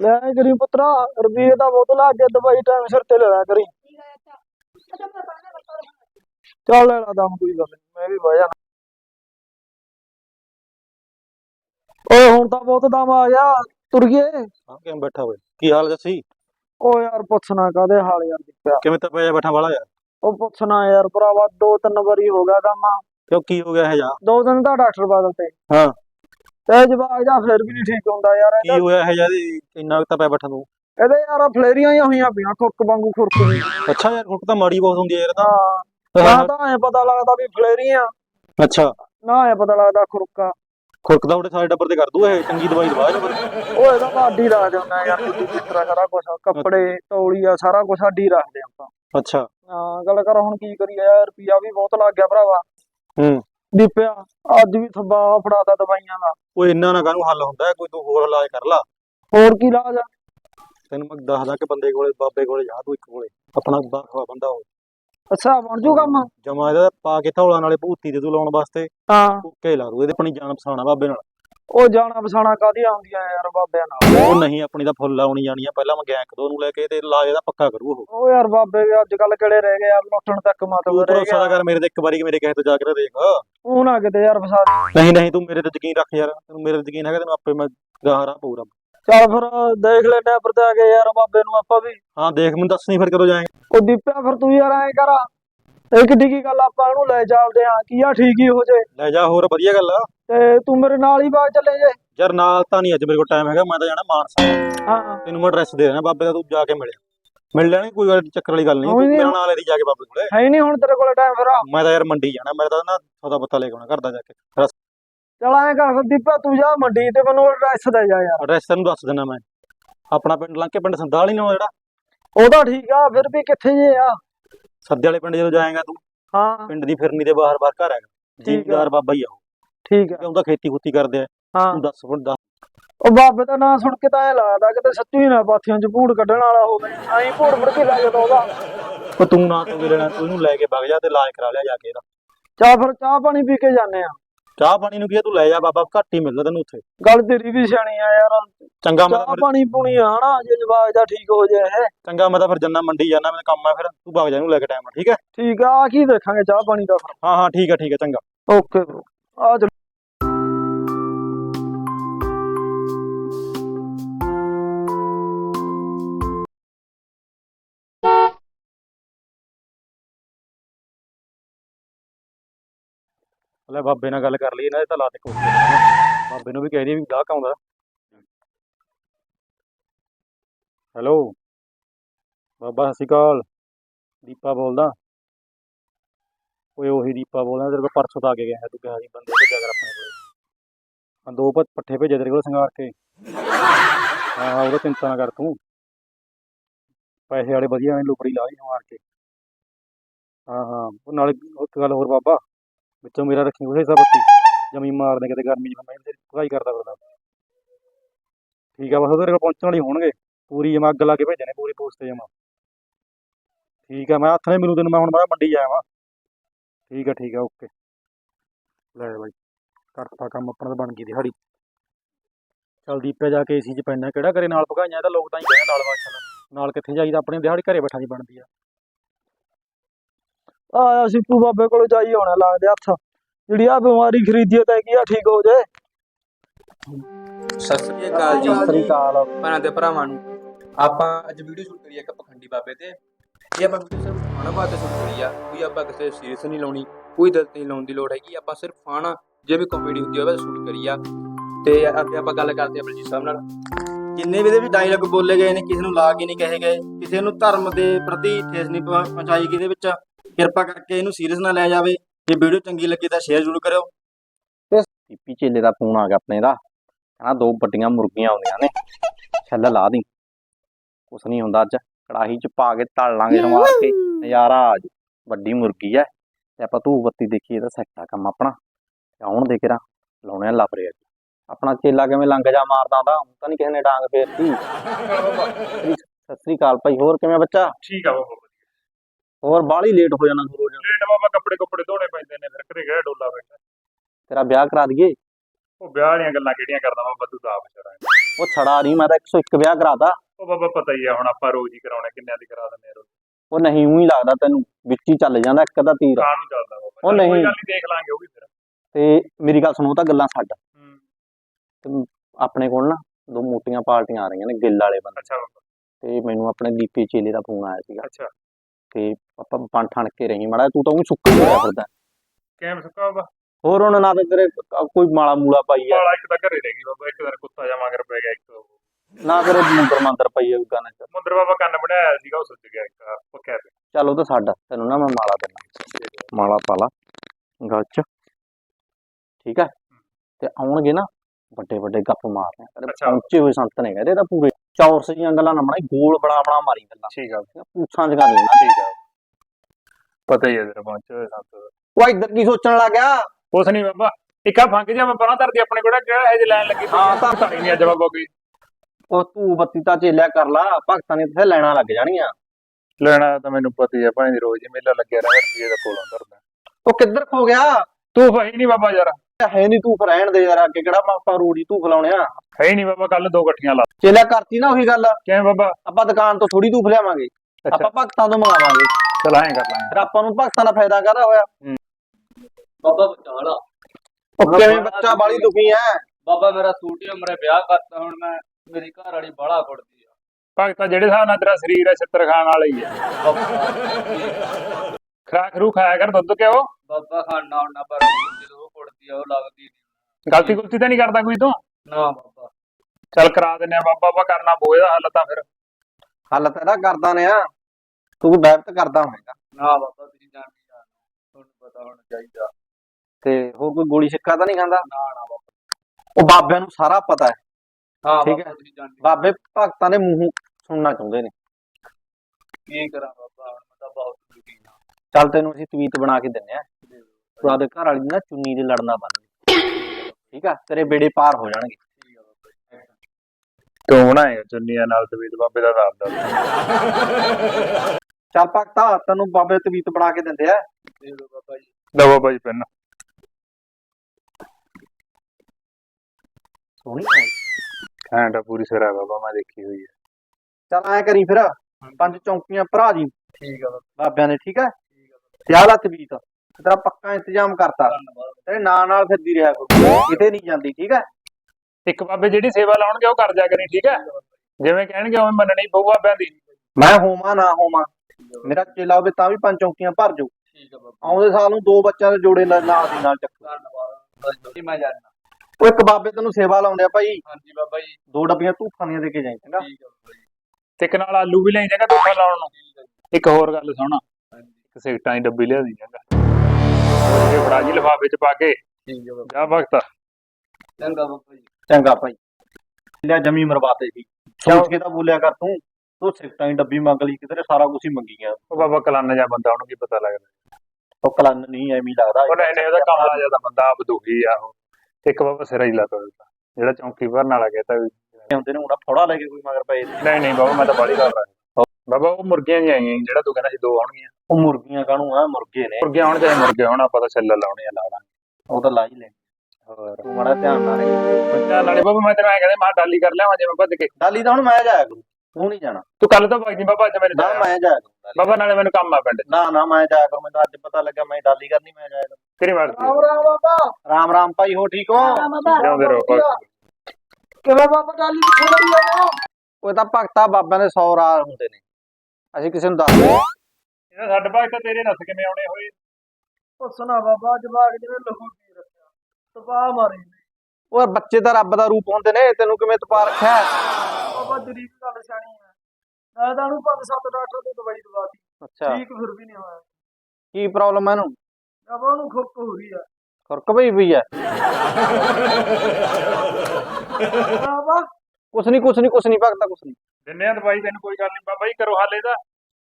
ਲੈ ਕਰੀ ਪੁੱਤਰਾ ਰੁਪਈਏ ਦਾ ਬਹੁਤ ਗਿਆ ਦਵਾਈ ਟਾਈਮ ਸਿਰ ਤੇ ਲੈ ਕਰੀ। ਚੱਲ ਲੈ ਲਾ ਦਮ ਕੋਈ ਗੱਲ ਨੀ, ਮੈਂ ਵੀ ਬਹਿ ਜਾਣਾ। ਓਏ ਹੁਣ ਤਾਂ ਬਹੁਤ ਦਮ ਆ ਗਿਆ ਤੁਰ ਗਏ। ਹਾਂ ਕਿਵੇਂ ਬੈਠਾ ਹੋਏ ਕੀ ਹਾਲ ਜੱਸੀ? ਓ ਯਾਰ ਪੁੱਛਣਾ ਕਾਦੇ ਹਾਲ ਯਾਰ ਦਿੱਤਾ ਕਿਵੇਂ ਤਾਂ ਪਿਆ ਬੈਠਾ ਵਾਲਾ ਯਾਰ? ਉਹ ਪੁੱਛਣਾ ਯਾਰ ਭਰਾਵਾ ਦੋ ਤਿੰਨ ਵਾਰੀ ਹੋ ਗਿਆ ਕੰਮ। ਕਿਉਂ ਕੀ ਹੋ ਗਿਆ ਇਹ ਜਾ ਦੋ ਦਿਨ ਤਾਂ ਡਾਕਟਰ ਬਦਲ ਤੇ। ਹਾਂ। ਤੇ ਜਵਾਬ ਦਾ ਫਿਰ ਵੀ ਨਹੀਂ ਠੀਕ ਹੁੰਦਾ ਯਾਰ ਕੀ ਹੋਇਆ ਇਹ ਜਾ? ਇੰਨਾ ਕੁ ਤਾਂ ਪਿਆ ਬੈਠਾ ਤੂੰ ਇਹਦੇ ਯਾਰ ਫਲੇਰੀਆਂ ਹੀ ਹੋਈਆਂ ਪਈਆਂ ਖੁਰਕ ਵਾਂਗੂ ਖੁਰਕ ਅੱਛਾ ਯਾਰ ਕੁੱਟ ਤਾਂ ਮਾੜੀ ਬਹੁਤ ਹੁੰਦੀ ਹੈ ਯਾਰ ਹਾਂ ਨਾ ਤਾਂ ਐ ਪਤਾ ਲੱਗਦਾ ਵੀ ਫਲੇਰੀਆਂ। ਤਾਂ ਅੱਛਾ। ਨਾ ਐ ਪਤਾ ਲੱਗਦਾ ਖੁਰਕਾ। ਖੁਰਕ ਦਾ ਉਹਦੇ ਸਾਰੇ ਡੱਬਰ ਤੇ ਕਰ ਦੂ ਇਹ ਚੰਗੀ ਦਵਾਈ ਦਵਾ ਇਹਨੂੰ ਫਿਰ ਉਹ ਇਹਦਾ ਤਾਂ ਅੱਡੀ ਰੱਖ ਦਿੰਦਾ ਯਾਰ ਕਿਤੇ ਕਿਸ ਤਰ੍ਹਾਂ ਸਾਰਾ ਕੁਝ ਕੱਪੜੇ ਤੌਲੀਆ ਸਾਰਾ ਕੁਝ ਅੱਡੀ ਰੱਖਦੇ ਆਪਾਂ। ਅੱਛਾ। ਹਾਂ ਗੱਲ ਕਰ ਹੁਣ ਕੀ ਕਰੀਏ ਯਾਰ ਰੁਪਿਆ ਵੀ ਬਹੁਤ ਲੱਗ ਗਿਆ ਭਰਾਵਾ। ਹੂੰ। ਦੀਪਿਆ ਅੱਜ ਵੀ ਥੱਬਾ ਫੜਾਤਾ ਦਵਾਈਆਂ ਦਾ। ਉਹ ਇੰਨਾ ਨਾ ਕਾਹਨੂੰ ਹੱਲ ਹੁੰਦਾ ਹੈ, ਕੋਈ ਤੂੰ ਹੋਰ ਇਲਾਜ ਕਰ ਲਾ। ਹੋਰ ਕੀ ਇਲਾਜ ਆ? ਤੈਨੂੰ ਮੈਂ ਦੱਸਦਾ ਕਿ ਬੰਦੇ ਕੋਲੇ ਬਾਬੇ ਕੋਲੇ ਜਾ ਤੂੰ ਇੱਕ ਕੋਲੇ ਆਪਣਾ ਬਾਖਵਾ ਬੰਦਾ ਹੋ। ਅੱਛਾ ਬਣ ਜੂ ਕੰਮ? ਜਮਾ ਇਹਦਾ ਪਾ ਕੇ ਧੌਲਾ ਨਾਲੇ ਭੂਤੀ ਦੇ ਤੂੰ ਲਾਉਣ ਵਾਸਤੇ। ਹਾਂ। ਭੁੱਕੇ ਲਾ ਦੂ ਇਹਦੇ ਆਪਣੀ ਜਾਨ ਪਛਾਣਾ ਬਾਬੇ ਨਾਲ। ਉਹ ਜਾਣਾ ਬਸਾਣਾ ਕਾਦੀ ਆਉਂਦੀਆਂ ਯਾਰ ਬਾਬਿਆਂ ਨਾਲ? ਉਹ ਨਹੀਂ ਆਪਣੀ ਤਾਂ ਫੁੱਲ ਆਉਣੀ ਜਾਣੀ ਆ ਪਹਿਲਾਂ ਮੈਂ ਗਿਆ ਇੱਕ ਦੋ ਨੂੰ ਲੈ ਕੇ ਤੇ ਇਲਾਜ ਇਹਦਾ ਪੱਕਾ ਕਰੂ ਉਹ। ਉਹ ਯਾਰ ਬਾਬੇ ਵੀ ਅੱਜ ਕੱਲ ਕਿਹੜੇ ਰਹਿ ਗਏ ਯਾਰ ਲੁੱਟਣ ਤੱਕ ਤੂੰ ਮਤਲਬ ਰਹਿ ਭਰੋਸਾ ਗਿਆ ਕਰ ਮੇਰੇ ਤੇ ਇੱਕ ਵਾਰੀ ਕਿ ਮੇਰੇ ਕਿਸੇ ਤੋਂ ਜਾ ਕੇ ਤਾਂ ਦੇਖ। ਉਹ ਨਾ ਕਿਤੇ ਯਾਰ ਫਸਾ। ਨਹੀਂ ਨਹੀਂ ਤੂੰ ਮੇਰੇ ਤੇ ਯਕੀਨ ਰੱਖ ਯਾਰ। ਤੈਨੂੰ ਮੇਰੇ ਤੇ ਯਕੀਨ ਹੈਗਾ ਤੈਨੂੰ ਆਪੇ ਮੈਂ ਗਾਹਰਾ ਪੂਰਾ ਚੱਲ ਫਿਰ ਦੇਖ ਲੈਣੇ ਪਰ ਤੇ ਆ ਕੇ ਯਾਰ ਬਾਬੇ ਨੂੰ ਆਪਾਂ ਵੀ। ਹਾਂ ਦੇਖ ਮੈਨੂੰ ਦੱਸ ਨਹੀਂ ਫਿਰ ਕਦੋਂ ਜਾਏਂਗੇ। ਉਹ ਦੀਪਿਆ ਫਿਰ ਤੂੰ ਯਾਰ ਐਂ ਕਰ। ਇਹ ਕਿੱਡੀ ਕੀ ਗੱਲ ਆਪਾਂ ਇਹਨੂੰ ਲੈ ਚੱਲਦੇ ਆ ਕੀ ਆ ਠੀਕ ਹੀ ਹੋ ਜੇ। ਲੈ ਜਾ ਹੋਰ ਵਧੀਆ ਗੱਲ ਆ। ਤੇ ਤੂੰ ਮੇਰੇ ਨਾਲ ਹੀ ਬਾਗ ਚੱਲੇ ਜੇ। ਯਾਰ ਨਾਲ ਤਾਂ ਨਹੀਂ ਅੱਜ ਮੇਰੇ ਕੋਲ ਟਾਈਮ ਹੈਗਾ ਮੈਂ ਤਾਂ ਜਾਣਾ ਮਾਨਸਾ। ਹਾਂ। ਤੈਨੂੰ ਮੈਂ ਐਡਰੈਸ ਦੇ ਦੇਣਾ ਬਾਬੇ ਦਾ ਤੂੰ ਜਾ ਕੇ ਮਿਲਿਆ ਮਿਲ ਲੈਣੀ ਕੋਈ ਗੱਲ ਚੱਕਰ ਵਾਲੀ ਗੱਲ ਨਹੀਂ ਤੂੰ। ਮੇਰੇ ਨਾਲ ਇਹਦੀ ਜਾ ਕੇ ਬਾਬੇ ਕੋਲੇ। ਹੈ ਨਹੀਂ ਹੁਣ ਤੇਰੇ ਕੋਲ ਟਾਈਮ ਫਿਰ। ਮੈਂ ਤਾਂ ਯਾਰ ਮੰਡੀ ਜਾਣਾ ਮੈਂ ਤਾਂ ਨਾ ਸੌਦਾ ਪੱਤਾ ਲੈ ਕੇ ਆਉਣਾ ਘਰ ਦਾ ਜਾ ਕੇ। ਚੱਲ ਐਂ ਕਰ ਫਿਰ ਦੀਪਿਆ ਤੂੰ ਜਾ ਮੰਡੀ ਤੇ ਮੈਨੂੰ ਐਡਰੈਸ ਦੇ ਜਾ ਯਾਰ। ਐਡਰੈਸ ਤੈਨੂੰ ਦੱਸ ਦਿੰਦਾ ਮੈਂ। ਆਪਣਾ ਪਿੰਡ ਲੰਘ ਕੇ ਪਿੰਡ ਸੰਦਾਲ ਹੀ ਨਾ ਜਿਹੜਾ। ਉਹਦਾ ਠੀਕ ਆ ਫਿਰ ਵੀ ਕਿੱਥੇ ਜੇ ਆ। ਸੱਦੇ ਵਾਲੇ ਪਿੰਡ ਜਦੋਂ ਜਾਏਗਾ ਤੂੰ ਹਾਂ। ਪਿੰਡ ਦੀ ਫਿਰਨੀ ਦੇ ਬਾਹਰ ਬਾਹਰ ਘਰ ਹੈਗਾ। ਠੀਕ ਆ। ਬਾਬਾ ਹੀ ਆ ਉਹ। ਠੀਕ ਆ। ਕਿਉਂ ਤਾਂ ਖੇਤੀ ਖੁੱਤੀ ਕਰਦੇ ਆ। ਹਾਂ। ਤੂੰ ਦੱਸ ਹੁਣ ਦੱਸ। ਉਹ ਬਾਬੇ ਦਾ ਨਾਂ ਸੁਣ ਕੇ ਤਾਂ ਐ ਲੱਗਦਾ ਕਿਤੇ ਸੱਚੀ ਨਾ ਪਾਥੀਆਂ ਚ ਭੂੜ ਕੱਢਣ ਵਾਲਾ ਹੋਵੇ। ਐਂ ਭੂੜ ਫੜ ਕੇ ਲੈ ਜਾਂਦਾ ਉਹਦਾ। ਉਹ ਤੂੰ ਨਾ ਤੂੰ ਲੈਣਾ ਤੂੰ ਇਹਨੂੰ ਲੈ ਕੇ ਵਗ ਜਾ ਤੇ ਇਲਾਜ ਕਰਾ ਲਿਆ ਜਾ ਕੇ ਇਹਦਾ। ਚਾਹ ਫਿਰ ਚਾਹ ਪਾਣੀ ਪੀ ਕੇ ਜਾਂਦੇ ਆ। ਚਾਹ ਪਾਣੀ ਨੂੰ ਕੀ ਆ, ਤੂੰ ਲੈ ਜਾ ਬਾਬਾ ਘੱਟ ਹੀ ਮਿਲਦਾ ਤੈਨੂੰ ਉੱਥੇ। ਗੱਲ ਤੇਰੀ ਵੀ ਸਿਆਣੀ ਆ ਯਾਰ। ਚੰਗਾ ਮੈਂ ਤਾਂ ਚਾਹ ਫਿਰ ਪਾਣੀ ਪੂਣੀ ਆ ਹਨਾ ਜੇ ਜਵਾਜ ਦਾ ਠੀਕ ਹੋ ਜਾਏ ਚੰਗਾ ਮੈਂ ਤਾਂ ਫਿਰ ਜੰਨਾ ਮੰਡੀ ਜਾਣਾ ਮੈਨੂੰ ਕੰਮ ਆ ਫਿਰ। ਤੂੰ ਵਗ ਜਾ ਇਹਨੂੰ ਲੈ ਕੇ ਟਾਈਮ ਠੀਕ ਹੈ? ਠੀਕ ਆ ਆ ਕੀ ਦੇਖਾਂਗੇ ਚਾਹ ਪਾਣੀ ਦਾ ਫਿਰ। ਹਾਂ ਹਾਂ ਠੀਕ ਹੈ ਠੀਕ ਹੈ ਚੰਗਾ। ਓਕੇ ਆ ਲੈ ਬਾਬੇ ਨਾਲ ਗੱਲ ਕਰ ਲਈ, ਇਹਨਾਂ ਦੇ ਤਾਂ ਲਾ ਕੋਲ ਬਾਬੇ ਨੂੰ ਵੀ ਕਹਿ ਰਹੀ ਵੀ ਗਾਹਕ ਆਉਂਦਾ। ਹੈਲੋ? ਬਾਬਾ, ਸਤਿ ਸ਼੍ਰੀ ਅਕਾਲ। ਦੀਪਾ ਬੋਲਦਾ। ਓਏ, ਉਹੀ ਦੀਪਾ ਬੋਲਦਾ, ਤੇਰੇ ਕੋਲ ਪਰਸੋਂ ਤਾਂ ਆ ਕੇ ਗਿਆ। ਤੂੰ ਕਿਹਾ ਸੀ ਬੰਦੇ ਭੇਜਿਆ ਕਰ ਆਪਣੇ ਕੋਲੇ। ਹਾਂ ਦੋ ਪੱਠੇ ਭੇਜੇ ਤੇਰੇ ਕੋਲ ਸੰਗਾਰ ਕੇ। ਹਾਂ ਹਾਂ, ਉਹਦਾ ਚਿੰਤਾ ਨਾ ਕਰ ਤੂੰ। ਪੈਸੇ ਵਾਲੇ ਵਧੀਆ ਨੇ, ਲੁਪੜੀ ਲਾ ਹੀ ਮਾਰ ਕੇ। ਹਾਂ ਹਾਂ, ਉਹ ਨਾਲੇ ਇੱਕ ਗੱਲ ਹੋਰ ਬਾਬਾ। ਵਿੱਚੋਂ ਮੇਰਾ ਰੱਖੀ ਉਹਦੇ ਹਿਸਾਬ ਬੱਤੀ ਜਮੀ ਮਾਰਦੇ ਕਿਤੇ ਗਰਮੀ ਚ ਮੈਂ ਤੇ ਭਗਾਈ ਕਰਦਾ ਫਿਰਦਾ। ਠੀਕ ਆ, ਬਸ ਉਹਦੇ ਕੋਲ ਪਹੁੰਚਣ ਵਾਲੀ ਹੋਣਗੇ। ਪੂਰੀ ਜਮਾ ਅੱਗ ਲਾ ਕੇ ਭੇਜਣੇ, ਪੂਰੀ ਪੋਸਟ ਤੇ ਜਮਾ। ਠੀਕ ਆ, ਮੈਂ ਹੱਥ ਨੇ ਮਿਲੂ ਤੈਨੂੰ, ਮੈਂ ਹੁਣ ਮੈਂ ਮੰਡੀ ਜਾਇਆ ਵਾਂ। ਠੀਕ ਆ ਠੀਕ ਆ ਓਕੇ ਲੈ ਬਾਈ, ਕਰਤਾ ਕੰਮ ਆਪਣਾ ਤਾਂ ਬਣ ਗਈ ਦਿਹਾੜੀ। ਚੱਲ ਦੀਪੇ ਜਾ ਕੇ ਏਸੀ ਚ ਪੈਣਾ, ਕਿਹੜਾ ਕਰੇ ਨਾਲ ਭਗਾਈਆਂ ਤਾਂ ਲੋਕ ਤਾਂ ਹੀ ਕਹਿੰਦੇ ਨਾਲ ਵਾਚਣ ਨਾਲ ਕਿੱਥੇ ਜਾਈਦਾ, ਆਪਣੀ ਦਿਹਾੜੀ ਘਰੇ ਬੈਠਾ ਦੀ ਬਣਦੀ ਆ। ਆ ਤੂੰ ਬਾਬੇ ਕੋਲ ਜਾਈ ਹੋਣਾ ਲੱਗਦੇ ਹੱਥ। ਜਿਹੜੀ ਆ ਬਿਮਾਰੀ ਖਰੀਦੀ ਆ ਤਾਂ ਕੀ ਆ ਠੀਕ ਹੋ ਜਾਏ ਸਤਿ ਸ੍ਰੀ ਅਕਾਲ ਜੀ। ਸ੍ਰੀ ਅਕਾਲ। ਭੈਣਾਂ ਤੇ ਭਰਾਵਾਂ ਨੂੰ। ਆਪਾਂ ਅੱਜ ਵੀਡੀਓ ਸ਼ੂਟ ਕਰੀ ਇੱਕ ਪਖੰਡੀ ਬਾਬੇ ਤੇ। ਇਹ ਆਪਾਂ ਵੀਡੀਓ ਸਿਰਫ ਫਾਣਾ ਬਾਤ ਸ਼ੂਟ ਕਰੀ ਆ। ਕੋਈ ਆਪਾਂ ਕਿਸੇ ਸੀਰੀਅਸ ਨਹੀਂ ਲਾਉਣੀ ਕੋਈ ਦਿਲ ਤੇ ਨਹੀਂ ਲਾਉਣ ਦੀ ਲੋੜ ਹੈਗੀ। ਆਪਾਂ ਸਿਰਫ ਫਾਣਾ ਜੇ ਵੀ ਕਾਮੇਡੀ ਹੁੰਦੀ ਹੋਵੇ ਸ਼ੂਟ ਕਰੀ ਆ। ਤੇ ਅੱਗੇ ਆਪਾਂ ਗੱਲ ਕਰਦੇ ਆ ਬਲਜੀਤ ਸਾਹਿਬ ਨਾਲ। ਜਿੰਨੇ ਵੀ ਇਹਦੇ ਵੀ ਡਾਇਲੌਗ ਬੋਲੇ ਗਏ ਨੇ ਕਿਸੇ ਨੂੰ ਲਾ ਕੇ ਨਹੀਂ ਕਹੇ ਗਏ ਕਿਸੇ ਨੂੰ ਧਰਮ ਦੇ ਪ੍ਰਤੀ ਠੇਸ ਨਹੀਂ ਪਹੁੰ- ਪਹੁੰਚਾਈ ਗਈ ਇਹਦੇ ਵਿੱਚ। ਕਿਰਪਾ ਕਰਕੇ ਇਹਨੂੰ ਸੀਰੀਅਸ ਨਾ ਲਿਆ ਜਾਵੇ। ਜੇ ਵੀਡੀਓ ਚੰਗੀ ਲੱਗੀ ਤਾਂ ਸ਼ੇਅਰ ਜ਼ਰੂਰ ਕਰਿਓ। ਪੀਪੀ ਚੇਲੇ ਦਾ ਫੋਨ ਆ ਗਿਆ ਆਪਣੇ ਦਾ। ਕਹਿੰਦਾ ਦੋ ਵੱਡੀਆਂ ਮੁਰਗੀਆਂ ਆਉਂਦੀਆਂ ਨੇ। ਛੱਲ ਲਾ ਦੀ। ਕੁਛ ਨਹੀਂ ਹੁੰਦਾ ਅੱਜ। ਕੜਾਹੀ ਚ ਪਾ ਕੇ ਤਲ ਲਾਂਗੇ ਸਮਾਰ ਕੇ। ਨਜ਼ਾਰਾ ਆ ਜੂ ਵੱਡੀ ਮੁਰਗੀ ਐ। ਤੇ ਆਪਾਂ ਧੂਫ ਬੱਤੀ ਦੇਖੀਏ ਤਾਂ ਸੈੱਟ ਆ ਕੰਮ ਆਪਣਾ। ਆਉਣ ਦੇ ਕਿਰਾ ਲਾਉਣੇ ਆ ਲਾਪਰੇ ਅੱਜ। ਆਪਣਾ ਚੇਲਾ ਕਿਵੇਂ ਲੰਘ ਜਾ ਮਾਰਦਾ ਹੁੰਦਾ? ਹੁਣ ਤਾਂ ਨਹੀਂ ਕਿਸੇ ਨੇ ਡਾਂਗ ਫੇਰਤੀ ਸਤਿ ਸ੍ਰੀ ਅਕਾਲ ਭਾਈ। ਹੋਰ ਕਿਵੇਂ ਬੱਚਾ? ਠੀਕ ਆ ਬਾਬਾ। ਹੋਰ ਬਾਹਲੀ ਲੇਟ ਹੋ ਜਾਣਾ ਤੂੰ ਰੋਜ਼। ਲੇਟ ਬਾਬਾ ਕੱਪੜੇ ਕੁੱਪੜੇ ਧੋਣੇ ਪੈਂਦੇ ਨੇ ਫਿਰ ਘਰੇ ਗਿਆ ਡੋਲਾ ਬੈਠਾ ਤੇਰਾ ਵਿਆਹ ਕਰਾ ਦਈਏ? ਉਹ ਵਿਆਹ ਵਾਲੀਆਂ ਗੱਲਾਂ ਕਿਹੜੀਆਂ ਕਰਦਾ ਬਾਬਾ ਤੂੰ ਤਾਂ ਆਪ ਉਹ ਛੜਾ ਨਹੀਂ ਮੈਂ ਤਾਂ 101 ਵਿਆਹ ਕਰਾਤਾ। ਉਹ ਬਾਬਾ ਪਤਾ ਹੀ ਆ ਹੁਣ ਆਪਾਂ ਰੋਜ਼ ਹੀ ਕਰਾਉਣੇ ਕਿੰਨਿਆਂ ਦੀ ਕਰਾ ਦਿੰਦੇ ਆ ਰੋਜ਼। ਉਹ ਨਹੀਂ ਉਹੀ ਲੱਗਦਾ ਤੈਨੂੰ ਵਿੱਚ ਹੀ ਚੱਲ ਜਾਂਦਾ ਇੱਕ ਦਾ ਤੀਰ। ਕਾਹ ਨੂੰ ਚੱਲਦਾ ਬਾਬਾ ਉਹ ਨਹੀਂ। ਕੋਈ ਗੱਲ ਨਹੀਂ ਦੇਖ ਲਾਂਗੇ ਉਹ ਵੀ ਫਿਰ। ਤੇ ਮੇਰੀ ਗੱਲ ਸੁਣੋ ਤਾਂ ਗੱਲਾਂ ਛੱਡ। ਹੂੰ। ਆਪਣੇ ਕੋਲ ਨਾ ਦੋ ਮੋਟੀਆਂ ਪਾਰਟੀਆਂ ਆ ਰਹੀਆਂ ਨੇ ਗਿੱਲ ਵਾਲੇ ਬੰਦੇ। ਅੱਛਾ। ਬਾਬਾ ਤੇ ਮੈਨੂੰ ਆਪਣੇ ਦੀਪੇ ਚੇਲੇ ਦਾ ਫੋਨ ਆਇਆ ਸੀਗਾ। ਅੱਛਾ। ਤੇ ਆਪਾਂ ਬਣ ਠਣ ਕੇ ਰਹੀ ਮਾੜਾ ਤੂੰ ਤਾਂ ਉਹ ਸੁੱਕੀ ਹੋਇਆ ਫਿਰਦਾ। ਕਿਵੇਂ ਸੁੱਕਾ ਬਾਬਾ ਹੋਰ ਉਹਨਾਂ ਨਾਲ ਤਾਂ ਤੇਰੇ ਕ- ਕੋਈ ਮਾਲਾ ਮੂਲਾ ਪਾਈ ਆ। ਵਾਲਾ ਇੱਕ ਤਾਂ ਘਰੇ ਰਹਿ ਗਈ ਬਾਬਾ ਇੱਕ ਦਿਨ ਕੁੱਤਾ ਜਾ ਮਗਰ ਪੈ ਗਿਆ ਇੱਕ ਨਾ ਤੇਰੇ ਮੰਦਰ ਮੰਦਰ ਪਈ ਆ ਗਾਣੇ ਚ। ਮੁੰਦਰ ਬਾਬਾ ਕੰਨ ਬਣਾਇਆ ਸੀਗਾ ਉਹ ਸੁੱਜ ਗਿਆ ਇੱਕ ਪੱਕਿਆ ਤੇ। ਚੱਲ ਉਹ ਤਾਂ ਛੱਡ ਤੈਨੂੰ ਨਾ ਮੈਂ ਮਾਲਾ ਦੇਣਾ ਮਾਲਾ ਪਾ ਲਾ ਗਲ ਚ। ਠੀਕ ਹੈ। ਤੇ ਆਉਣਗੇ ਨਾ ਵੱਡੇ ਵੱਡੇ ਗੱਪ ਮਾਰਨੇ ਅਰੇ ਅੱਛਾ। ਪਹੁੰਚੇ ਹੋਏ ਸੰਤ ਨੇ ਕਹਿੰਦੇ ਤਾਂ ਪੂਰੇ ਚੌਰਸ ਦੀਆਂ ਗੱਲਾਂ ਨਾ ਬਣਾਈ ਗੋਲ ਬਣਾ ਬਣਾ ਮਾਰੀ ਗੱਲਾਂ। ਠੀਕ ਆ। ਪੂਛਾਂ ਜਗਾ ਦੇਣਾ ਠੀਕ ਆ। ਪਤਾ ਹੀ ਹੈ ਤੇਰਾ ਪਹੁੰਚੇ ਹੋਏ ਸੰਤ। ਉਹ ਇੱਧਰ ਕੀ ਸੋਚਣ ਲੱਗ ਗਿਆ ਕੁਛ ਨਹੀਂ ਬਾਬਾ ਇੱਕਾ ਫੰਕ ਜਾ ਮੈਂ ਪਰਾਂ ਧਰਦੀ ਆਪਣੇ ਕੋਲ ਕਿਹੜਾ ਇਹ ਜੇ ਲੈਣ ਲੱਗੀ ਹਾਂ, ਤਾਂ ਤਾਂ ਨਹੀਂ ਅੱਜ ਬਾਬਾ ਕੋਈ। ਉਹ ਤੂੰ ਬੱਤੀ ਤਾਂ ਚੇਲਿਆ ਕਰ ਲਾ ਭਗਤਾਂ ਨੇ ਇੱਥੇ ਲੈਣਾ ਲੱਗ ਜਾਣੀਆਂ। ਲੈਣਾ ਤਾਂ ਮੈਨੂੰ ਪਤਾ ਹੀ ਆ ਭਾਵੇਂ ਰੋਜ਼ ਹੀ ਮੇਲਾ ਲੱਗਿਆ ਰਹਿੰਦਾ ਰੁਪਈਏ ਦਾ ਕੋਲੋਂ ਧਰਦਾ। ਉਹ ਕਿੱਧਰ ਖੋ ਗਿਆ? ਤੂੰ ਭਾਈ ਨਹੀਂ ਬਾਬਾ ਯਾਰ। ਹੈ ਨਹੀਂ ਤੂੰ ਰਹਿਣ ਦੇ ਯਾਰ ਅੱਗੇ ਕਿਹੜਾ ਆਪਾਂ ਰੋੜੀ ਤੂੰ ਫਲਾਉਣਿਆ ਹੈ ਹੀ ਨਹੀਂ ਬਾਬਾ ਕੱਲ ਦੋ ਇਕੱਠੀਆਂ ਲਾ ਚੇਲਿਆ ਕਰਤੀ ਨਾ ਉਹੀ ਗੱਲ। ਕਿਵੇਂ ਬਾਬਾ? ਆਪਾਂ ਦੁਕਾਨ ਤੋਂ ਥੋੜੀ ਦੂਫ ਲਿਆਵਾਂਗੇ। ਆਪਾਂ ਭਗਤਾਂ ਤੋਂ ਮੰਗਾਵਾਂਗੇ। ਚਲਾਏ ਕਰ ਲਾਂਗੇ। ਫਿਰ ਆਪਾਂ ਨੂੰ ਭਗਤਾਂ ਦਾ ਫਾਇਦਾ ਕਾਹਦਾ ਹੋਇਆ? ਬਾਬਾ ਬਚਾਲਾ ਉਹ ਕਿਵੇਂ ਬੱਚਾ ਬਾਲੀ ਦੁਖੀ ਐ? ਬਾਬਾ ਮੇਰਾ ਛੋਟੀ ਉਮਰੇ ਵਿਆਹ ਕਰਤਾ ਹੁਣ ਮੈਂ ਮੇਰੀ ਘਰ ਵਾਲੀ ਬਾਲਾ ਕੁੜਦੀ ਆ। ਭਗਤਾ ਜਿਹੜੇ ਹਿਸਾਬ ਨਾਲ ਤੇਰਾ ਸਰੀਰ ਹੈ ਛਿੱਤਰ ਖਾਣ ਵਾਲਾ ਹੀ ਹੈ ਖਰਾਕ ਰੂ ਖਾਇਆ ਕਰ ਦੁੱਧ ਕਿਉਂ ਬਾਬਾ ਖਾਣਾ ਹੁੰਦਾ ਪਰ ਜਦੋਂ ਉਹ ਕੁੜਦੀ ਆ ਉਹ ਲੱਗਦੀ ਨੀ। ਗਲਤੀ ਗੁਲਤੀ ਤਾਂ ਨਹੀਂ ਕਰਦਾ ਕੋਈ ਤੂੰ? ਨਾ ਬਾਬਾ। ਚੱਲ ਕਰਾ ਦਿੰਨੇ ਆ ਬਾਬਾ ਬਾਬਾ ਕਰਨਾ ਬੋਏ ਦਾ ਹੱਲ ਤਾਂ ਫਿਰ। ਹੱਲ ਤੇਰਾ ਕਰਦਾ ਨੇ ਆ। ਤੂੰ ਬੈਬਤ ਕਰਦਾ ਹੋਵੇਂਗਾ ਨਾ ਬਾਬਾ ਤੁਸੀਂ ਜਾਣਦੇ ਜਾਣ ਤੁਹਾਨੂੰ ਪਤਾ ਹੋਣਾ ਚਾਹੀਦਾ। ਤੇ ਹੋਰ ਕੋਈ ਗੋਲੀ ਸਿੱਕਾ ਤਾਂ ਨਹੀਂ ਖਾਂਦਾ? ਨਾ ਨਾ ਬਾਬਾ। ਉਹ ਬਾਬਿਆਂ ਨੂੰ ਸਾਰਾ ਪਤਾ ਹੈ। ਹਾਂ ਠੀਕ ਬਾਬਾ ਤੁਸੀਂ ਜਾਣਦੇ ਬਾਬੇ ਭਗਤਾਂ ਦੇ ਮੂੰਹੋਂ ਸੁਣਨਾ ਚਾਹੁੰਦੇ ਨੇ। ਕੀ ਕਰਾਂ ਬਾਬਾ ਹੁਣ ਮੈਂ ਤਾਂ ਬਹੁਤ ਦੁਖੀ ਹਾਂ। ਚੱਲ ਤੈਨੂੰ ਅਸੀਂ ਤਵੀਤ ਬਣਾ ਕੇ ਦਿੰਨੇ ਆ ਤੂੰ ਆਪਦੇ ਘਰ ਵਾਲੀ ਦੀ ਨਾ ਚੁੰਨੀ ਦੇ ਲੜਨਾ ਬੰਨ ਠੀਕ ਆ? ਤੇਰੇ ਬੇੜੇ ਪਾਰ ਹੋ ਜਾਣਗੇ। ਤੂੰ ਬਣਾਏਗਾ ਚੁੰਨੀਆਂ ਨਾਲ ਤਵੀਤ? ਬਾਬੇ ਦਾ ਦਾਬ ਦਾ ਚੱਲ ਭਗਤਾ ਤੈਨੂੰ ਬਾਬੇ ਤਵੀਤ ਬਣਾ ਕੇ ਦਿੰਦੇ ਆ। ਦੇ ਦਿਓ ਬਾਬਾ ਜੀ। ਬਾਬਾ ਜੀ ਪੈਨ। ਸੋਹਣੀ ਘੈਂਟ ਆ ਪੂਰੀ ਸਿਰਾ ਬਾਬਾ ਮੈਂ ਦੇਖੀ ਹੋਈ ਹੈ ਚੱਲ ਐ ਕਰੀ ਫਿਰ। ਪੰਜ ਚੌਂਕੀਆਂ ਭਰਾ ਜੀ। ਠੀਕ ਆ ਬਾਬਾ। ਬਾਬਿਆਂ ਨੇ ਠੀਕ ਆ? ਠੀਕ ਆ ਬਾਬਾ। ਤੇ ਆਹ ਲਾ ਤਵੀਤ। ਤੇਰਾ ਪੱਕਾ ਇੰਤਜ਼ਾਮ ਕਰਤਾ। ਧੰਨਵਾਦ। ਤੇਰੇ ਨਾਂ ਨਾਲ ਫਿਰਦੀ ਰਿਹਾ ਕਰੂ ਕਿਤੇ ਨਹੀਂ ਜਾਂਦੀ ਠੀਕ ਹੈ ਇੱਕ ਬਾਬੇ ਜਿਹੜੀ ਸੇਵਾ ਲਾਉਣਗੇ ਉਹ ਕਰ ਜਾ ਕਰੀ ਠੀਕ ਹੈ? ਜਿਵੇਂ ਕਹਿਣਗੇ ਉਵੇਂ ਮੰਨਣੀ ਪਊ ਬਾਬਿਆਂ ਦੀ। ਮੈਂ ਹੋਵਾਂ ਨਾ ਹੋਵਾਂ ਮੇਰਾ ਚੇਲਾ ਹੋਵੇ ਤਾਂ ਵੀ ਪੰਜ ਚੌਂਕੀਆਂ ਭਰ ਜਾਊ। ਠੀਕ ਆ ਬਾਬਾ ਆਉਂਦੇ ਸਾਲ ਨੂੰ ਦੋ ਬੱਚਿਆਂ ਦੇ ਜੋੜੇ ਨਾਲ ਨਾਲ ਦੀ ਨਾਲ ਚੱਕੂ। ਧੰਨਵਾਦ। ਮੈਂ ਜਾਣਾ ਉਹ ਇੱਕ ਬਾਬੇ ਤੈਨੂੰ ਸੇਵਾ ਲਾਉਂਦੇ ਆ ਭਾਈ। ਹਾਂਜੀ ਬਾਬਾ ਜੀ। ਦੋ ਡੱਬੀਆਂ ਧੂਫਾਂ ਦੀਆਂ ਦੇ ਕੇ ਜਾਈਂ ਚੰਗਾ? ਠੀਕ ਆ ਬਾਬਾ ਜੀ। ਤੇ ਇੱਕ ਨਾਲ ਆਲੂ ਵੀ ਲੈ ਜਾਗਾ ਧੋਖਾ ਲਾਉਣ ਨੂੰ। ਇੱਕ ਹੋਰ ਗੱਲ ਸੁਣ। ਹਾਂਜੀ। ਇੱਕ ਸਿਗਟਾਂ ਦੀ ਡੱਬੀ ਲਿਆ ਦੀ ਜਾਂਗਾ ਇਹ ਫੜਾ ਜੀ ਲਿਫਾਫੇ ਚ ਪਾ ਕੇ। ਠੀਕ ਆ ਬਾਬਾ ਜਾ। ਵਕਤ ਚੰਗਾ ਬਾਬਾ ਜੀ। ਚੰਗਾ ਭਾਈ। ਲਿਆ ਜਮੀ ਮਰਵਾਤੇ ਸੀ। ਸੋਚ ਕੇ ਤਾਂ ਬੋਲਿਆ ਕਰ ਤੂੰ ਤੂੰ ਸਿਫਟਾਂ ਦੀ ਡੱਬੀ ਮੰਗ ਲਈ ਕਿਤੇ ਸਾਰਾ ਕੁਝ ਹੀ ਮੰਗੀ ਉਹ ਬਾਬਾ ਕਲੰਨ ਜਾ ਬੰਦਾ ਉਹਨੂੰ ਕੀ ਪਤਾ ਲੱਗਦਾ। ਉਹ ਕਲੰਨ ਨਹੀਂ ਐਵੇਂ ਹੀ ਲੱਗਦਾ। ਉਹ ਨਹੀਂ ਨਹੀਂ ਉਹਦਾ ਕਮਲਾ ਜ਼ਿਆਦਾ ਬੰਦਾ ਆਪ ਦੁਖੀ ਆ ਉਹ। ਇੱਕ ਬਾਬਾ ਸਿਰਾ ਹੀ ਲੱਤ ਦਿੱਤਾ ਜਿਹੜਾ ਚੌਂਕੀ ਭਰਨ ਵਾਲਾ ਕਹਿੰਦਾ ਵੀ। ਹੁੰਦੇ ਨੇ ਉਹਨਾਂ ਫੋੜਾ ਲੈ ਕੇ ਕੋਈ ਮਗਰ ਪਏ। ਨਹੀਂ ਨਹੀਂ ਬਾਬਾ ਮੈਂ ਤਾਂ ਬਾੜੀ ਕਰ ਰਿਹਾ ਬਾਬਾ ਉਹ ਮੁਰਗੀਆਂ ਜੀ ਆਈਆਂ ਜਿਹੜਾ ਤੂੰ ਕਹਿੰਦਾ ਸੀ ਦੋ ਆਉਣਗੀਆਂ। ਉਹ ਮੁਰਗੀਆਂ ਕਾਹਨੂੰ ਆ? ਮੁਰਗੇ ਨੇ। ਮੁਰਗੀਆਂ ਆਉਣ ਚਾਹੇ ਮੁਰਗੇ ਹੋਣ ਆਪਾਂ ਤਾਂ ਛੱਲਾ ਲਾਉਣੇ ਆ ਲਾ ਲਾਂਗੇ। ਉਹ ਤਾਂ ਲਾ ਹੀ ਲੈ ਹੋਰ ਮਾੜਾ ਧਿਆਨ ਨਾਲ ਰਹੀ ਬੱਚਾ ਨਾਲੇ ਬਾਬਾ ਮੈਂ ਤੈਨੂੰ ਐ ਕਹਿੰਦਾ ਮੈਂ ਡਾਲੀ ਕਰ ਲਿਆਵਾਂ ਜਿਵੇਂ ਭੱਜ ਕੇ। ਡਾਲੀ ਤਾਂ ਹੁਣ ਮੈਂ ਜਾਇਆ ਕਰੂ ਤੂੰ ਨਹੀਂ ਜਾਣਾ। ਤੂੰ ਕੱਲ ਤੋਂ ਭੱਜ ਜੀ ਬਾਬਾ ਅੱਜ ਮੇਰੇ ਨਾ ਜਾਇਆ। ਮੈਂ ਜਾਇਆ ਕਰੂੰ ਡਾਲੀ। ਬਾਬਾ ਨਾਲੇ ਮੈਨੂੰ ਕੰਮ ਆ ਪਿੰਡ। ਨਾ ਨਾ ਮੈਂ ਜਾਇਆ ਕਰੂੰ ਮੈਨੂੰ ਅੱਜ ਪਤਾ ਲੱਗਾ ਮੈਂ ਡਾਲੀ ਕਰਨੀ ਮੈਂ ਜਾਇਆ ਕਰੂੰ। ਤੇਰੀ ਮਰਜ਼ੀ। ਰਾਮ ਰਾਮ ਬਾਬਾ। ਰਾਮ ਰਾਮ ਭਾਈ ਹੋ ਠੀਕ ਹੋ? ਜਿਉਂਦੇ ਰਹੋ ਭਗਤ। ਕਿਵੇਂ ਬਾਬਾ ਟਾਲੀ ਕਿੱਥੇ ਲੜੀ ਆ ਉਹ ਤਾਂ ਭਗਤਾ ਬਾਬਿਆਂ ਦੇ 100 ਰਾਹ ਹੁੰਦੇ ਨੇ। ਅਸੀਂ ਕਿਸੇ ਨੂੰ ਦੱਸਦੇ। ਇਹਦਾ ਸਾਡੇ ਭਾਗ ਤਾਂ ਤੇਰੇ ਨੱਸ ਕਿਵੇਂ ਆਉਣੇ ਹੋਏ? ਉਹ ਸੁਣਾ ਬਾਬਾ ਜਵਾਗ ਜਿਵੇਂ ਲਹੂ ਤਪਾ ਮਾਰੀ ਉਹ ਬੱਚੇ ਤਾਂ ਰੱਬ ਦਾ ਰੂਪ ਹੁੰਦੇ ਨੇ ਤੈਨੂੰ ਕਿਵੇਂ ਤਪਾ ਰੱਖਿਆ? ਬਾਬਾ ਜਰੀਬ ਗੱਲ ਸਿਆਣੀ ਹੈ ਮੈਂ ਤਾਂ ਉਹਨੂੰ ਪੰਜ ਸੱਤ ਡਾਕਟਰ ਦੀ ਦਵਾਈ ਦਵਾਤੀ। ਅੱਛਾ। ਠੀਕ ਫਿਰ ਵੀ ਨਹੀਂ ਹੋਇਆ। ਕੀ ਪ੍ਰੋਬਲਮ ਹੈ ਇਹਨੂੰ? ਬਾਬਾ ਉਹਨੂੰ ਖੁਰਕ ਹੋ ਰਹੀ ਹੈ ਖੁਰਕ ਪਈ ਪਈ ਹੈ ਬਾਬਾ। ਕੁਛ ਨਹੀਂ ਕੁਛ ਨਹੀਂ ਕੁਛ ਨਹੀਂ ਭਗਤਾ ਕੁਛ ਨਹੀਂ ਦਿੰਨੇ ਆ ਦਵਾਈ ਤੈਨੂੰ ਕੋਈ ਗੱਲ ਨਹੀਂ ਬਾਬਾ ਜੀ ਕਰੋ ਹੱਲ ਇਹਦਾ।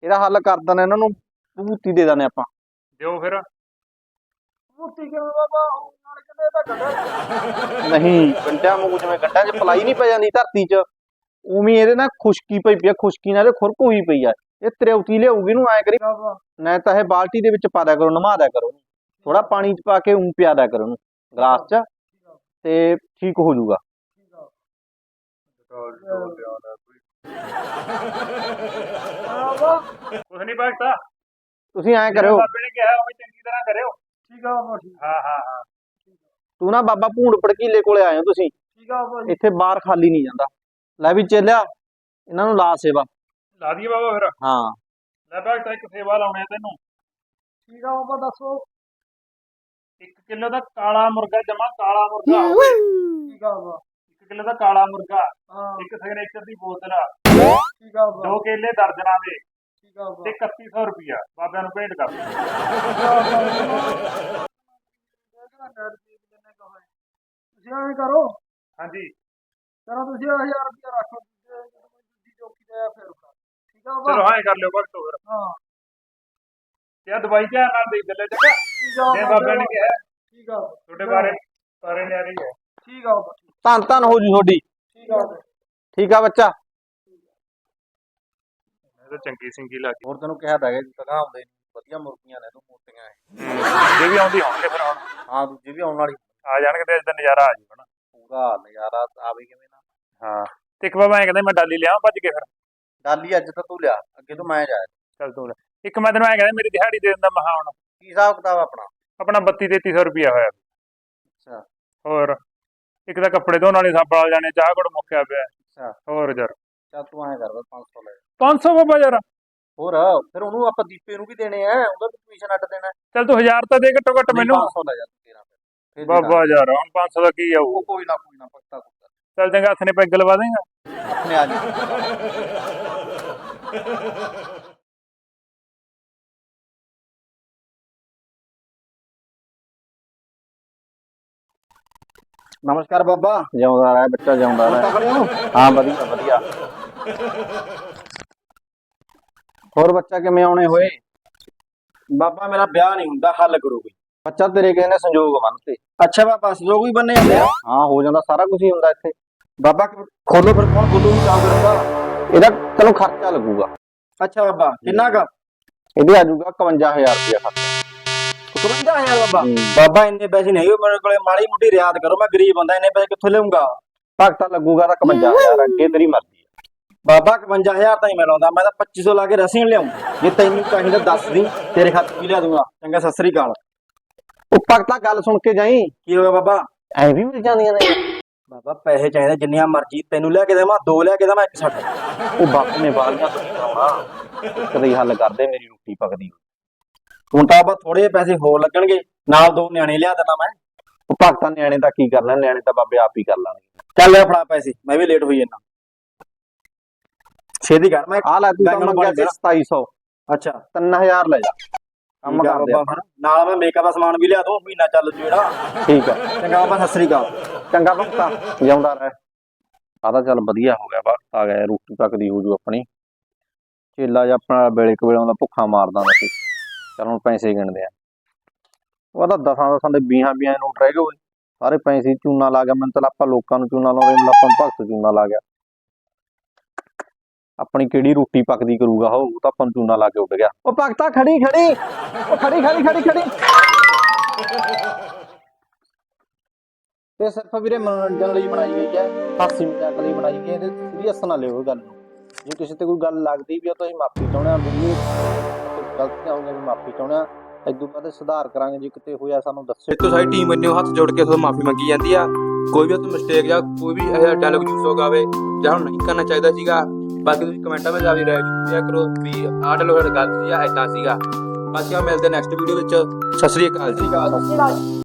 ਇਹਦਾ ਹੱਲ ਕਰ ਦਨੇ ਇਹਨਾਂ ਨੂੰ। ਭੂਤੀ ਦੇ ਦਨੇ ਆਪਾਂ। ਦਿਓ ਫਿਰ। ਮੁੱਤੀ ਕਿਵੇਂ ਬਾਬਾ? ਨਹੀਂ ਗੰਡਿਆਂ ਨੂੰ ਜਿਵੇਂ ਗੰਡਾਂ 'ਚ ਪਲਾਈ ਨਹੀਂ ਪੈ ਜਾਂਦੀ ਧਰਤੀ 'ਚ। ਉਵੇਂ ਇਹਦੇ ਨਾਲ ਖੁਸ਼ਕੀ ਪਈ ਪਈ ਆ ਖੁਸ਼ਕੀ ਨਾਲ ਖੁਰਕ ਹੋਈ ਪਈ ਆ। ਇਹ ਤਰੇਉਤੀ ਲਿਆਊਗੀ ਨੂੰ ਐ ਕਰੀ ਨਾ ਤਾਂ ਇਹ ਬਾਲਟੀ ਦੇ ਵਿੱਚ ਪਾ ਦਿਆ ਕਰੋ ਨਮਾ ਦਿਆ ਕਰੋ। ਥੋੜਾ ਪਾਣੀ 'ਚ ਪਾ ਕੇ ਉਂ ਪਿਆ ਦਿਆ ਕਰੋ ਉਹਨੂੰ ਗਲਾਸ 'ਚ ਤੇ ਠੀਕ ਹੋ ਜਾਊਗਾ। ਕੁਛ ਨਹੀਂ ਤੁਸੀਂ ਐਂ ਕਰਿਓ। ਬਾਬੇ ਨੇ ਕਿਹਾ ਉਹ ਚੰਗੀ ਤਰ੍ਹਾਂ ਕਰਿਓ। ਠੀਕ ਆ ਬਾਬਾ ਠੀਕ ਹਾਂ ਹਾਂ ਹਾਂ। ਤੂੰ ਨਾ ਬਾਬਾ ਭੂੰਡ ਭੜਕੀਲੇ ਕੋਲੇ ਆਏ ਹੋ ਤੁਸੀਂ। ਠੀਕ ਆ ਬਾਬਾ ਜੀ। ਇੱਥੇ ਬਾਹਰ ਖਾਲੀ ਨਹੀਂ ਜਾਂਦਾ। ਲੈ ਵੀ ਚੇਲਿਆ ਇਹਨਾਂ ਨੂੰ ਲਾ ਸੇਵਾ। ਲਾ ਦਈਏ ਬਾਬਾ ਫਿਰ। ਹਾਂ। ਲੈ ਭਗਤਾ ਇੱਕ ਸੇਵਾ ਲਾਉਣੇ ਆ ਤੈਨੂੰ। ਠੀਕ ਆ ਬਾਬਾ ਦੱਸੋ। 1 ਕਿਲੋ ਦਾ ਕਾਲਾ ਮੁਰਗਾ ਜਮਾ ਕਾਲਾ ਮੁਰਗਾ। ਠੀਕ ਆ ਬਾਬਾ। 1 ਕਿਲੋ ਦਾ ਕਾਲਾ ਮੁਰਗਾ। ਹਾਂ। ਇੱਕ ਸਿਗਨੇਚਰ ਦੀ ਬੋਤਲ। ਠੀਕ ਆ ਬਾਬਾ। ਦੋ ਕੇਲੇ ਦਰਜਨਾਂ ਦੇ। ਠੀਕ ਆ ਬਾਬਾ। ਤੇ 3100 ਰੁਪਿਆ ਬਾਬਿਆਂ ਨੂੰ ਭੇਂਟ ਕਰ। ਤੁਸੀਂ ਐਂ ਕਰੋ। ਹਾਂਜੀ। ਚਲੋ ਤੁਸੀਂ 1000 ਰੁਪਇਆ ਰੱਖੋ ਤੇ ਜਦੋਂ ਮੈਂ ਦੂਜੀ ਚੌਕੀ ਤੇ ਆਇਆ ਫਿਰ ਉਠਾ ਠੀਕ ਆ ਬਾਬਾ? ਚਲੋ ਹਾਂ ਇਹ ਕਰ ਲਿਓ ਭਗਤੋ ਫਿਰ ਹਾਂ। ਤੇ ਆਹ ਦਵਾਈ ਧਿਆਨ ਨਾਲ ਦੇ ਚੱਲੇ ਚੰਗਾ? ਠੀਕ ਆ ਜੇ ਬਾਬਾ। ਨੇ ਕਿਹਾ। ਠੀਕ ਆ ਤੁਹਾਡੇ ਬਾਰੇ ਬਾਰੇ ਨੇ ਆ। ਰਹੀ ਹੈ ਠੀਕ ਆ ਬਾਬਾ। ਧੰਨ ਧੰਨ ਹੋ ਜੂ ਤੁਹਾਡੀ। ਠੀਕ ਆ ਬਾਬਾ। ਠੀਕ ਆ ਬੱਚਾ। ਇਹ ਤਾਂ ਚੰਗੀ ਸਿੰਗੀ ਲੱਗੀ ਹੋਰ ਤੈਨੂੰ ਕਿਹਾ ਤਾਂ ਹੈਗਾ ਜੀ ਤਗਾ ਆਉਂਦੇ ਵਧੀਆ ਮੁਰਗੀਆਂ ਨੇ ਤੂੰ ਮੋਟੀਆਂ ਐ ਜੇ ਵੀ ਆਉਂਦੀ ਹੋਣਗੇ ਫਿਰ ਹੁਣ ਹਾਂ ਦੂਜੀ ਵੀ ਆਉਣ ਵਾਲੀ। ਆ ਜਾਣਗੇ ਤੇ ਅੱਜ ਦਾ ਨਜ਼ਾਰਾ ਆ ਜਾਊਗਾ ਨਾ। ਪੂਰਾ ਨਜ਼ਾਰਾ ਆਵੇ ਕਿਵੇਂ ਨਾ। ਹਾਂ ਤੇ ਇੱਕ ਬਾਬਾ ਐ ਕਹਿੰਦਾ ਮੈਂ ਡਾਲੀ ਲਿਆਵਾਂ ਭੱਜ ਕੇ ਫਿਰ। ਡਾਲੀ ਅੱਜ ਤਾਂ ਤੂੰ ਲਿਆ ਅੱਗੇ ਤੋਂ ਮੈਂ ਜਾਇਆ ਚੱਲ ਤੂੰ ਲੈ। ਇੱਕ ਮੈਂ ਤੈਨੂੰ ਐ ਕਹਿੰਦਾ ਮੇਰੀ ਦਿਹਾੜੀ ਦੇ ਦਿੰਦਾ ਮਹਾ ਹੁਣ। ਕੀ ਹਿਸਾਬ ਕਿਤਾਬ ਆਪਣਾ? ਆਪਣਾ 32 3300 ਰੁਪਿਆ ਹੋਇਆ। ਅੱਛਾ। ਹੋਰ ਇੱਕ ਤਾਂ ਕੱਪੜੇ ਧੋਣ ਵਾਲੇ ਸਾਬਣ ਵਾਲੇ ਜਾਣੇ ਚਾਹ ਗੁੜ ਮੁੱਕਿਆ ਪਿਆ। ਅੱਛਾ। ਹੋਰ ਯਾਰ। ਚੱਲ ਤੂੰ ਐਂ ਕਰ 500 ਲੈ ਜਾ। 500 ਬਾਬਾ ਯਾਰ। ਹੋਰ ਫਿਰ ਉਹਨੂੰ ਆਪਾਂ ਦੀਪੇ ਨੂੰ ਵੀ ਦੇਣੇ ਆ ਉਹਦਾ ਵੀ ਕਮਿਸ਼ਨ ਅੱਟ ਦੇਣਾ। ਚੱਲ ਤੂੰ 1000 ਤਾਂ ਦੇ ਘੱਟੋ ਘੱਟ ਮੈਨੂੰ। 500 ਲੈ ਜਾ ਤੇਰਾ। ਬਾਬਾ ਯਾਰ ਹੁਣ 500 ਦਾ ਕੀ ਆਊ ਉਹ? ਕੋਈ ਨਾ ਕੋਈ ਨਾ ਪੱਕਾ ਕੁੱਤਾ ਚੱਲ ਚੰਗਾ ਹੱਥ ਨੇ ਪੈਗ ਲਵਾ ਦੇਗਾ। ਆਪਣੇ ਆ ਜੀ ਨਮਸਕਾਰ ਬਾਬਾ। ਜਿਉਂਦਾ ਰਹਿ ਬੱਚਾ ਜਿਉਂਦਾ ਰਹਿ। ਹਾਂ ਵਧੀਆ ਵਧੀਆ। ਹੋਰ ਬੱਚਾ ਕਿਵੇਂ ਆਉਣੇ ਹੋਏ? ਬਾਬਾ ਮੇਰਾ ਵਿਆਹ ਨਹੀਂ ਹੁੰਦਾ ਹੱਲ ਕਰੋ ਕੋਈ। ਬੱਚਾ ਤੇਰੇ ਕਿਸੇ ਨੇ ਸੰਜੋਗ ਬੰਨਤੇ ਅੱਛਾ ਬਾਬਾ ਸੰਜੋਗ ਵੀ ਬੰਨੇ ਜਾਂਦੇ ਆ? ਹਾਂ ਹੋ ਜਾਂਦਾ ਸਾਰਾ ਕੁਝ ਹੀ ਹੁੰਦਾ ਇੱਥੇ। ਬਾਬਾ ਖੋਲੋ ਫਿਰ ਕੌਣ ਖੋਲੂ ਕੰਮ ਕਰੂਗਾ ਇਹਦਾ ਤੈਨੂੰ ਖਰਚਾ ਲੱਗੂਗਾ। ਅੱਛਾ ਬਾਬਾ ਕਿੰਨਾ ਕਾ? ਇਹਦੇ ਆ ਜਾਊਗਾ 51000 ਰੁਪਇਆ ਖਰਚਾ। 51000 ਬਾਬਾ? ਹੂੰ। ਬਾਬਾ ਇੰਨੇ ਪੈਸੇ ਨਹੀਂ ਮੇਰੇ ਕੋਲੇ ਮਾੜੀ ਮੁੱਢੀ ਰਿਆਦ ਕਰੋ ਮੈਂ ਗਰੀਬ ਬੰਦਾ ਇੰਨੇ ਪੈਸੇ ਕਿੱਥੋਂ ਲਿਆਉਂਗਾ? ਭਗਤਾ ਲੱਗੂਗਾ ਤਾਂ 51000 ਅੱਗੇ ਤੇਰੀ ਮਰਜ਼ੀ ਹੈ ਬਾਬਾ 51000 ਤਾਂ ਨਹੀਂ ਮੈਂ ਲਾਉਂਦਾ ਮੈਂ ਤਾਂ 2500 ਲਾ ਕੇ ਰਸੀਨ ਲਿਆਉਂ ਜੇ ਤੈਨੂੰ ਚਾਹੀਦਾ ਦੱਸ ਦੀ ਤੇਰੇ ਖਾਤੇ ਵੀ ਲਿਆ ਦੂੰਗਾ। ਚੰਗਾ ਸਤਿ ਸ੍ਰੀ ਅਕਾਲ। ਉਹ ਭਗਤਾ ਗੱਲ ਸੁਣ ਕੇ ਜਾਈ। ਕੀ ਹੋਇਆ ਬਾਬਾ? ਐ ਵੀ ਮਿਲ ਜਾਂਦੀਆਂ ਨੇ। ਬਾਬਾ ਪੈਸੇ ਚਾਹੀਦੇ ਜਿੰਨੀਆਂ ਮਰਜ਼ੀ ਤੈਨੂੰ ਲਿਆ ਕੇ ਦੇਵਾਂ ਦੋ ਲਿਆ ਕੇ ਦੇਵਾਂ ਇੱਕ ਛੱਡ ਉਹ ਬਾਪ ਨੇ ਬਾਲੀਆਂ ਤੋਂ ਕਰਾਉਣਾ ਕਦੇ ਹੀ ਹੱਲ ਕਰਦੇ ਮੇਰੀ ਰੋਟੀ ਪੱਕਦੀ ਹੁਣ ਤਾਂ ਬਾਬਾ ਥੋੜੇ ਜਿਹੇ ਪੈਸੇ ਹੋਰ ਲੱਗਣਗੇ। ਨਾਲ ਦੋ ਨਿਆਣੇ ਲਿਆ ਦੇਣਾ ਮੈਂ। ਉਹ ਭਗਤਾਂ ਨਿਆਣੇ ਤਾਂ ਕੀ ਕਰਨਾ? ਨਿਆਣੇ ਤਾਂ ਬਾਬੇ ਆਪ ਹੀ ਕਰ ਲੈਣਗੇ। ਚੱਲ ਲੈ ਫੜਾ ਪੈਸੇ ਮੈਂ ਵੀ ਲੇਟ ਹੋਈ ਜਾਂਦਾ। ਛੇਤੀ ਕਰ ਮੈਂ ਆ ਲੈ ਤੂੰ ਤਾਂ ਬੈਂਗਣ ਮੰਗਿਆ ਬਣ ਸੀ 2700 ਅੱਛਾ। 3000 ਲੈ ਜਾ। ਕੰਮ ਆ ਕਰ ਨਾਲ ਮੈਂ ਮੇਕਅਪ ਦਾ ਸਮਾਨ ਵੀ ਲਿਆ ਦੂੰ ਮਹੀਨਾ ਚੱਲ ਜੂ ਜਿਹੜਾ। ਠੀਕ ਹੈ ਚੰਗਾ ਬਾਬਾ ਸਤਿ ਸ੍ਰੀ ਅਕਾਲ। ਚੰਗਾ ਭਗਤਾ ਜਿਉਂਦਾ ਰਹਿ। ਆ ਤਾਂ ਚੱਲ ਵਧੀਆ ਹੋ ਗਿਆ ਵਕਤ ਆ ਗਿਆ ਰੋਟੀ ਪੱਕਦੀ ਹੋ ਜੂ ਆਪਣੀ। ਚੇਲਾ ਜਿਹਾ ਆਪਣਾ ਵੇਲੇ ਕੁ ਵੇਲੇ ਦਾ ਭੁੱਖਾ ਮਾਰਦਾ ਹੁੰਦਾ ਸੀ। ਚਲ ਹੁਣ ਪੈਸੇ ਗਿਣਦੇ ਆ। ਉਹ ਤਾਂ ਦਸਾਂ ਦਸਾਂ ਦੇ 20 20 ਨੋਟ ਰਹਿ ਗਏ ਸਾਰੇ ਪੈਸੇ ਚੂਨਾ ਲਾ ਗਿਆ ਮੈਨੂੰ ਤਾਂ ਆਪਾਂ ਲੋਕਾਂ ਨੂੰ ਚੂਨਾ ਲਾਉਂਦੇ ਮੈਨੂੰ ਆਪਾਂ ਭਗਤ ਚੂਨਾ ਲਾ ਗਿਆ। ਆਪਣੀ ਕਿਹੜੀ ਰੋਟੀ ਪੱਕਦੀ ਕਰੂਗਾ ਉਹ ਤਾਂ ਆਪਾਂ ਲਾ ਕੇ ਉੱਡ ਗਿਆ। ਉਹ ਭਗਤਾ ਖੜੀ ਖੜੀ, ਉਹ ਖੜੀ ਖੜੀ ਖੜੀ ਖੜੀ। ਇਹ ਸਿਰਫ ਵੀਰੇ ਮਨੋਰੰਜਨ ਲਈ ਬਣਾਈ ਗਈ ਹੈ, ਹਾਸੀ ਮਜ਼ਾਕ ਲਈ ਬਣਾਈ ਗਈ ਹੈ, ਇਹਦੇ ਸੀਰੀਅਸ ਨਾ ਲਿਓ ਇਹ ਗੱਲ ਨੂੰ। ਜੇ ਕਿਸੇ ਤੇ ਕੋਈ ਗੱਲ ਲੱਗਦੀ ਵੀ ਆ ਤਾਂ ਮਾਫੀ ਚਾਹੁੰਦੇ ਹਾਂ ਵੀਡੀਓ ਗਲਤੀਆਂ ਹੋ ਗਈਆਂ ਵੀ ਮਾਫੀ ਚਾਹੁੰਦੇ ਹਾਂ। ਇਦੋਂ ਬਾਅਦ ਸੁਧਾਰ ਕਰਾਂਗੇ, ਜੇ ਕਿਤੇ ਹੋਇਆ ਸਾਨੂੰ ਦੱਸਿਓ ਇਹ ਤੋਂ ਟੀਮ ਵੱਲੋਂ ਹੱਥ ਜੋੜ ਕੇ ਤੁਹਾਨੂੰ ਮਾਫੀ ਮੰਗੀ ਜਾਂਦੀ ਆ। ਕੋਈ ਵੀ ਤੋਂ ਮਿਸਟੇਕ ਜਾਂ ਕੋਈ ਵੀ ਇਹ ਡਾਇਲੌਗ ਯੂਜ਼ ਹੋ ਗਾਵੇ ਜਾਂ ਹੁਣ ਨਹੀਂ ਕਰਨਾ ਚਾਹੀਦਾ ਸੀਗਾ ਬਾਕੀ ਤੁਸੀਂ ਕਮੈਂਟਾਂ ਵਿੱਚ ਆਪਣੀ ਰਾਏ ਦਿਆ ਕਰੋ ਵੀ ਆਹ ਡਾਇਲੌਗ ਗਲਤ ਸੀ ਜਾਂ ਐਦਾਂ ਸੀਗਾ। ਬਾਕੀ ਆ ਮਿਲਦੇ ਨੈਕਸਟ ਵੀਡੀਓ ਵਿੱਚ। ਸਤਿ ਸ੍ਰੀ ਅਕਾਲ ਜੀ।